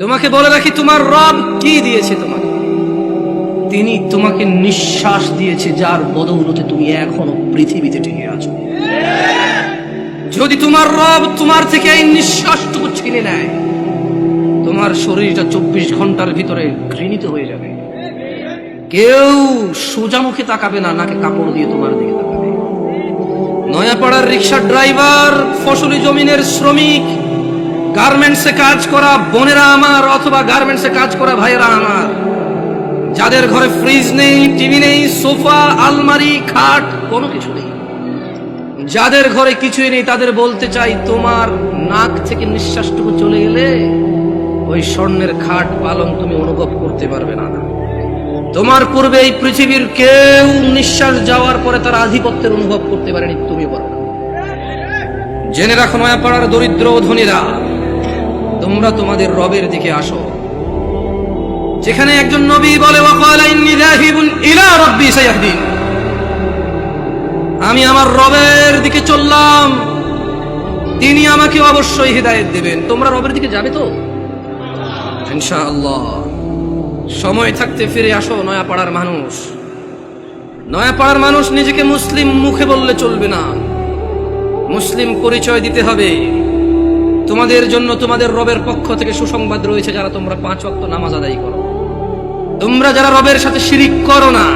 তোমাকে বলে রাখি, তোমার রব কি দিয়েছে তোমাকে? তিনি তোমাকে নিঃশ্বাস দিয়েছে, যার বদৌলতে তুমি এখনও পৃথিবীতে টিকে আছো। যদি তোমার রব তোমার থেকে এই নিঃশ্বাসটুকু ছিনে নেয়, তোমার শরীরটা চব্বিশ ঘণ্টার ভিতরে ঘৃণিত হয়ে যাবে। কেউ সোজা মুখে তাকাবে না, নাকে কাপড় দিয়ে তোমার দিকে তাকাবে। নয়াপাড়ার রিক্সা ড্রাইভার, ফসলি জমিনের শ্রমিক গার্মেন্টসে কাজ করা বোনেরা আমার, অথবা গার্মেন্টসে কাজ করা ভাইয়েরা আমার। যাদের ঘরে ফ্রিজ নেই টিভি নেই সোফা আলমারি, খাট, কোনো কিছু নেই। যাদের ঘরে কিছুই নেই, তাদের বলতে চাই, তোমার নাক থেকে নিঃশ্বাসটুকু চলে গেলে ওই স্বর্ণের খাট পালন তুমি অনুভব করতে পারবে না। তোমার পূর্বে এই পৃথিবীর কেউ নিঃশ্বাস যাওয়ার পরে তার আধিপত্যের অনুভব করতে পারেনি তুমি পারো জেনে রাখো, নয়াপাড়ার দরিদ্র ধনীরা তোমরা তোমাদের রবের দিকে আসো। যেখানে একজন নবী বলে আমি আমার রবের দিকে চললাম। তিনি আমাকে অবশ্যই হৃদায়ত দেবেন। তোমরা রবের দিকে যাবে তো? ইনশাআল্লাহ। সময় থাকতে ফিরে আসো, নয়াপাড়ার মানুষ। নয়াপাড়ার মানুষ নিজেকে মুসলিম মুখে বললে চলবে না। মুসলিম পরিচয় দিতে হবে। তোমাদের জন্য তোমাদের রবের পক্ষ থেকে সুসংবাদ রয়েছে যারা তোমরা পাঁচ অক্ত নামাজ আদায় করো। তোমরা যারা রবের সাথে শিরিক করো না,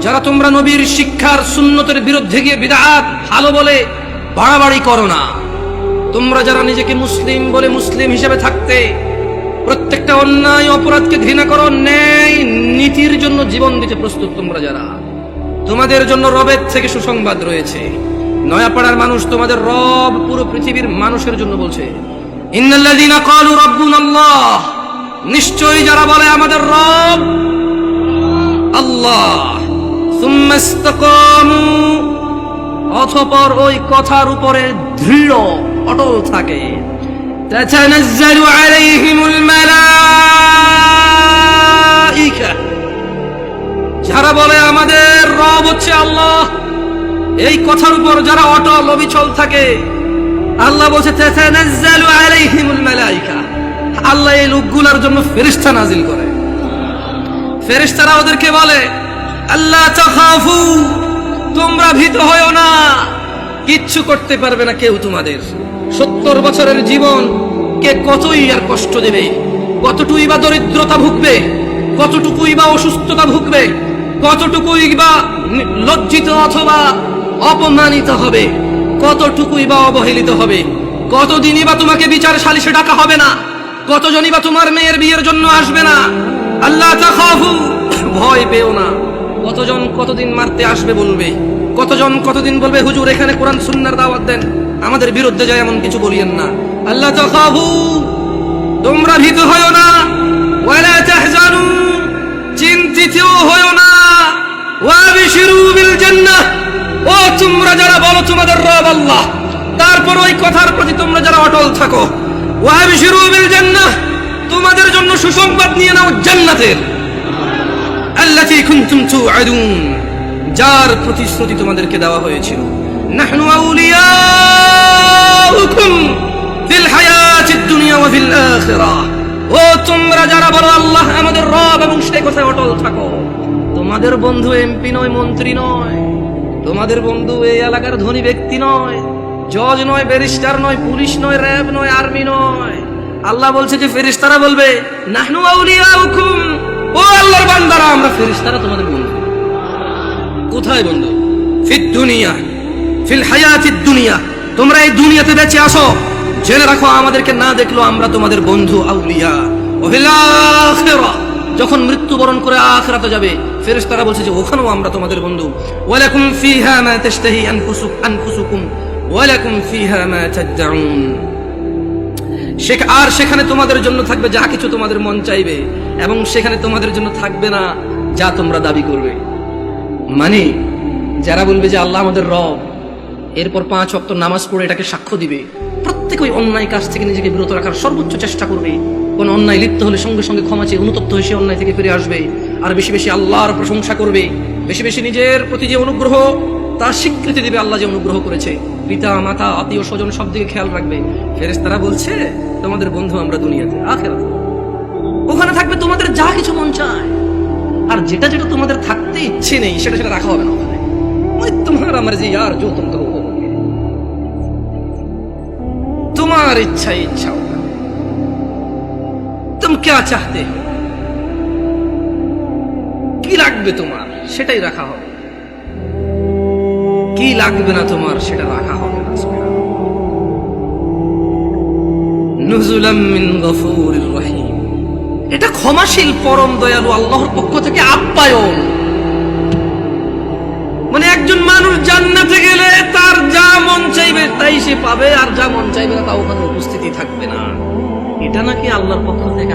যারা তোমরা নবীর শিক্ষার সুন্নতের বিরুদ্ধে গিয়ে বিদাত, ভালো বলে বাড়াবাড়ি করো না। তোমরা যারা নিজেকে মুসলিম বলে মুসলিম হিসেবে থাকতে, প্রত্যেকটা অন্যায় অপরাধকে ঘৃণা করো, ন্যায় নীতির জন্য জীবন দিতে প্রস্তুত তোমরা যারা। তোমাদের জন্য রবের থেকে সুসংবাদ রয়েছে। নয়াপাড়ার মানুষ তোমাদের রব পুরো পৃথিবীর মানুষের জন্য বলছে নিশ্চয়ই যারা বলে আমাদের রব, আল্লাহ। অথপর ওই কথার উপরে দৃঢ়, অটল থাকে। যারা বলে আমাদের রব এই কথার উপর যারা অটল অবিচল থাকে, আল্লাহ বলছে আল্লাহ এই লোকগুলার জন্য ফেরেশতা নাজিল করে। ফেরেশতারা ওদেরকে বলে, আল্লাহ তোমরা ভীত হয়ো না। কিচ্ছু করতে পারবে না কেউ তোমাদের। সত্তর বছরের জীবন কে কতই আর কষ্ট দেবে? কতটুকুই বা দরিদ্রতা ভুগবে? কতটুকুই বা অসুস্থতা ভুগবে? কতটুকুই বা লজ্জিত অথবা অপমানিত হবে। কতটুকুই বা অবহেলিত হবে? কতদিনই বা তোমাকে বিচার সালিশে ডাকা হবে না? কতজনই বা তোমার মেয়ের বিয়ের জন্য আসবে না? আল্লাহ ভয় পেও না। কতজন কতদিন মারতে আসবে বলবে? কতজন কতদিন বলবে, হুজুর, এখানে কোরআন সুন্নার দাওয়াত দেন। আমাদের বিরুদ্ধে যায় এমন কিছু বলিয়েন না। আল্লাহ তোমরা ভীত হয়ো না। যারা বলো তোমাদের রব আল্লাহ, তারপর ওই কথার প্রতি তোমরা যারা অটল থাকো। ওয়াবিশিরু বিল জান্নাহ, তোমাদের জন্য সুসংবাদ নিয়ে নাও জান্নাতের। আল্লাতী কুনতুম তুআদুন যার প্রতিশ্রুতি তোমাদেরকে দেওয়া হয়েছিল। নাহনু আউলিয়াউকুম ফিল হায়াতিদ দুনিয়া ওয়া ফিল আখিরাহ ও তোমরা যারা বলো আল্লাহ আমাদের রব এবং সেই কথায় অটল থাকো, তোমাদের বন্ধু এমপি নয়, মন্ত্রী নয়। তোমাদের বন্ধু এই এলাকার ধনী ব্যক্তি নয়, জজ নয়, ব্যারিস্টার নয়, পুলিশ নয়, র্যাব নয়, আর্মি নয়। আল্লাহ বলছে যে ফেরিস্তারা বলবে, নাহনু আউলিয়াউকুম। ও আল্লাহর বান্দারা, আমরা ফেরেশতারা তোমাদের বন্ধু। কোথায় বন্ধু? ফিদ দুনিয়া, ফিল হায়াতিদ দুনিয়া। তোমরা এই দুনিয়াতে বেঁচে আসো। জেনে রাখো, আমাদেরকে না দেখল আমরা তোমাদের বন্ধু আউলিয়া। ও ফিল আখিরা যখন মৃত্যুবরণ করে আখিরাতে যাবে ফেরেশতারা বলছে যে, ওখানেও আমরা তোমাদের বন্ধু। ওয়ালাকুম ফিহা মা তাশতাহি আনফুসুক, আনফুসুকুম। ওয়ালাকুম ফিহা মা তাদউন সেখ- আর সেখানে তোমাদের জন্য থাকবে যা কিছু তোমাদের মন চাইবে এবং সেখানে তোমাদের জন্য থাকবে না যা তোমরা দাবি করবে। মানে যারা বলবে যে আল্লাহ আমাদের রব, এরপর পাঁচ অক্ত নামাজ পড়ে এটাকে সাক্ষ্য দিবে, প্রত্যেক ওই অন্যায় কাজ থেকে নিজেকে বিরত রাখার সর্বোচ্চ চেষ্টা করবে। কোন অন্যায় লিপ্ত হলে সঙ্গে সঙ্গে ক্ষমা চেয়ে অনুতপ্ত হয়ে সে অন্যায় থেকে ফিরে আসবে। আর বেশি বেশি আল্লাহর প্রশংসা করবে বেশি বেশি নিজের প্রতি যে অনুগ্রহ তার স্বীকৃতি দিবে আল্লাহ যে অনুগ্রহ করেছে পিতা মাতা আত্মীয় স্বজন সব দিকে খেয়াল রাখবে ফেরেশতারা বলছে তোমাদের বন্ধু আমরা দুনিয়াতে আখেরাতে ওখানে থাকবে তোমাদের যা কিছু মন চায় আর যেটা যেটা তোমাদের থাকতে ইচ্ছে নেই সেটা সেটা রাখা হবে না ওখানে ওই তোমার আমার যে यार जो तुम करो वो करोगे। তোমার ইচ্ছা ইচ্ছা होगा तुम क्या चाहते हो কি লাগবে তোমার? সেটাই রাখা হবে। কি লাগবে না তোমার, সেটা রাখা হবে এটা ক্ষমাশীল, পরম দয়ালু আল্লাহর পক্ষ থেকে আপ্যায়ন। মানে একজন মানুষ জান্নাতে গেলে তার যা মন চাইবে তাই সে পাবে, আর যা মন চাইবে না তা ওখানে উপস্থিতি থাকবে না। এটা নাকি আল্লাহর পক্ষ থেকে